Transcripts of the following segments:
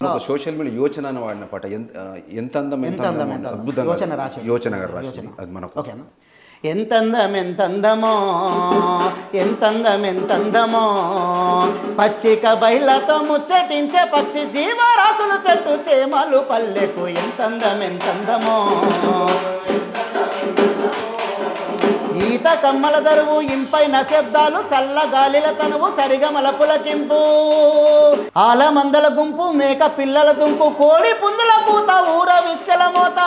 ఒక social media యోచన అని వాడిన పాట ఎంత అందం ఎంత ఎంత అందం. అద్భుతంగా యోచన గారు రాసింది అది మనకు ఎంతందం ఎంతందమో ఎంతందం ఎంతందమో పచ్చిక బయలతో ముచ్చటించే పక్షి జీవరాశులు చెట్టు చేమలు పల్లెకు ఎంతందం ఎంతందమో ఈత కమ్మల దరువు ఇంపైన శబ్దాలు చల్ల గాలిల తనువు సరిగా పులకింపు. ఆల మందల గుంపు మేక పిల్లల దుంపు కోడి పుందుల పూత ఊర విసుకల మూత.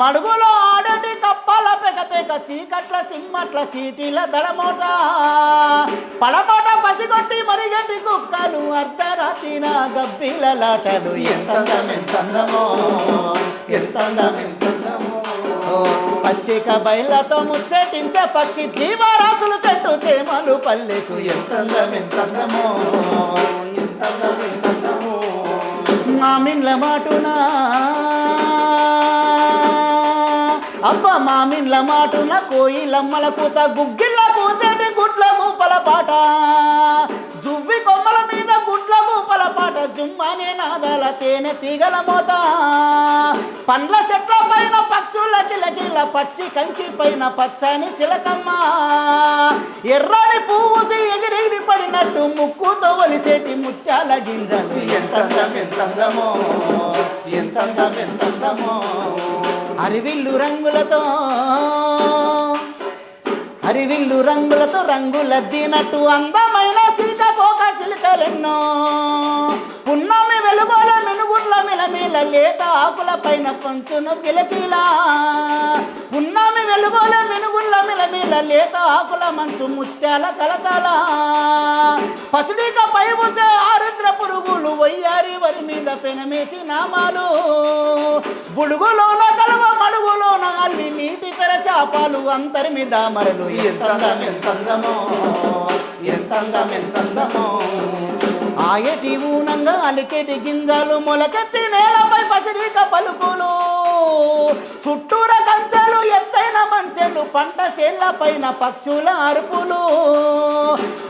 మడుగులో ఆడటి కప్పల పెక పెక చీకట్ల సిమ్మట్ల సీటీల దడమోట పడపాట పసిగొట్టి మరిగట్టి కుక్కలు అర్ధరాతిన గబ్బిల లాటలు. ఎంతందం ఎంతందమో ఎంతందం పచ్చిక బయలతో ముచ్చటించే పక్షి జీవరాశులు చెట్టు చేమలు పల్లెకు ఎంతందం ఎంతందమో మామిన్ల మాటునా. అబ్బ మామిన్ల మాటున కోయిలమ్మల కూత గుగ్గిళ్ళ కూసేటి గుడ్ల మూపల పాట. జువ్వి కొమ్మల మీద జుమ్మనే నాదాల తేనె తీగల మోత. పండ్ల చెట్ల పైన పక్షుల కిలకిల పచ్చి కంకి పైన పచ్చని చిలకమ్మ. ఎర్రని పువ్వుసి ఎగిరెగిరి పడినట్టు ముక్కుతో ఒలిసేటి ముత్యాల గింజలు. ఎంతందం ఎంతందమో ఎంతందం ఎంతందమో. అరివిల్లు రంగులతో హరివిల్లు రంగులతో రంగులద్దినట్టు అందమైన సీతకోక సిలికలెన్నో. పున్నమి వెలుగోల మెనుగుడ్ల మిలమిల లేత ఆకుల పైన పంచును పిలపిలా. పున్నమి వెలుగోల మెనుగుడ్ల మిలమిల లేత ఆకుల మంచు ముత్యాల కలకల పసిడిక పై వచ్చే ఆరుద్ర పురుగులు వయ్యారి వరి మీద పెనమేసి నామాలు. బుడుగులోన కలవ మడుగులోన అల్లి నీటి తెర చేపలు అంతరి మీద మరలు ఎంతందం ఎంతందమో ఎంతందం ఎంతందమో మాయటి ఊనంగా అలికెటి గింజలు మొలకెత్తి నేలపై పసిరిక పలుకులు. చుట్టూర కంచెలు ఎత్తైన మంచెలు పంట సేళ్ళ పైన పక్షుల అరుపులు.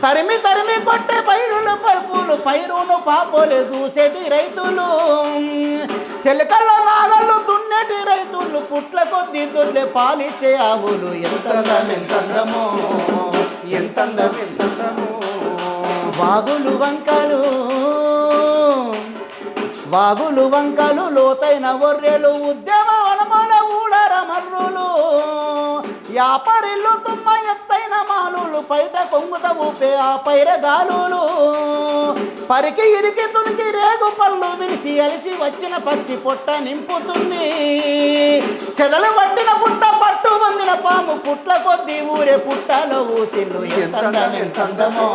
తరిమి తరిమి కొట్టే పైరులు పరుపులు పైరును పాపోలే చూసేటి రైతులు. చిలకల నాగళ్ళు దున్నటి రైతులు పుట్ల కొద్ది దుల్లె పాలిచ్చే ఆవులు. ఎంతందం ఎంతందమో ఎంతందం ఎంత వాగులు వంకలు. వాగులు వంకలు లోతైన ఒర్రెలు ఉద్యమ వనమాల ఊడర మర్రులు. యాపరిల్లు తుమ్మ ఎత్తైన మాలులు పైట కొంగుత ఊపే ఆ పైర గాలులు. పరికి ఇరికి తునికి రేగు పళ్ళు విరిసి అలిసి వచ్చిన పచ్చి పొట్ట నింపుతుంది. చెదలు పట్టిన పుట్ట పట్టు వందిన పాము పుట్ల కొద్ది ఊరే పుట్టలో ఊసిల్లు ఎంతందం ఎంతందమో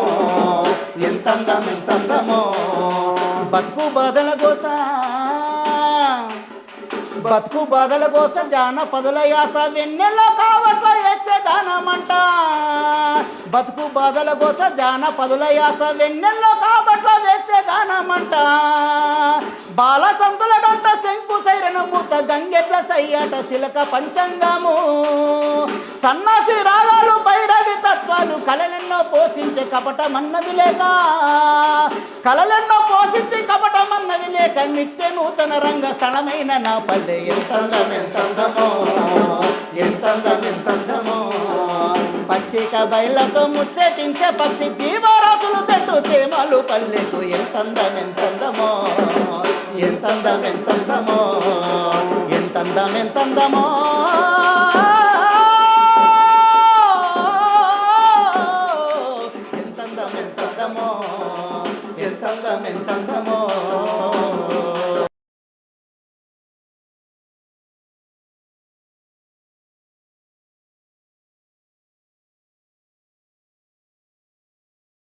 ఎంతందం ఎంతందమో బతుకు బాధల గోసా బతుకు బాధల కోసం జానపదుల యాస వెన్నెల కావట్ల వేసే గానమంట బతుకు బాధల కోసం జానపదుల యాస వెన్నెల్లో కాబట్ల వేసే గానమంట బాల సంతుల గంట శంకు సైరన పూత గంగెట్ల సయ్యాట శిలక పంచంగము. సన్నాసి రా బైరాగి తత్వాలు కలలెన్నో పోషించే కపటమన్నది లేక కలలెన్నో పోషించి కపటమన్నది లేక నిత్య నూతన రంగ స్థలమైన నా పల్లె ఎంతందం ఎంతందమో ఎంతందం ఎంతందమో పచ్చిక బయలతో ముచ్చటించే పక్షి జీవరాశులు చెట్టు తేమలు పల్లెకు ఎంతందం ఎంతందమో ఎంతందం ఎంతందమో ఎంతందం ఎంతందమో ఎంతందం ఎంతందమో ఎంతందం ఎంతందమో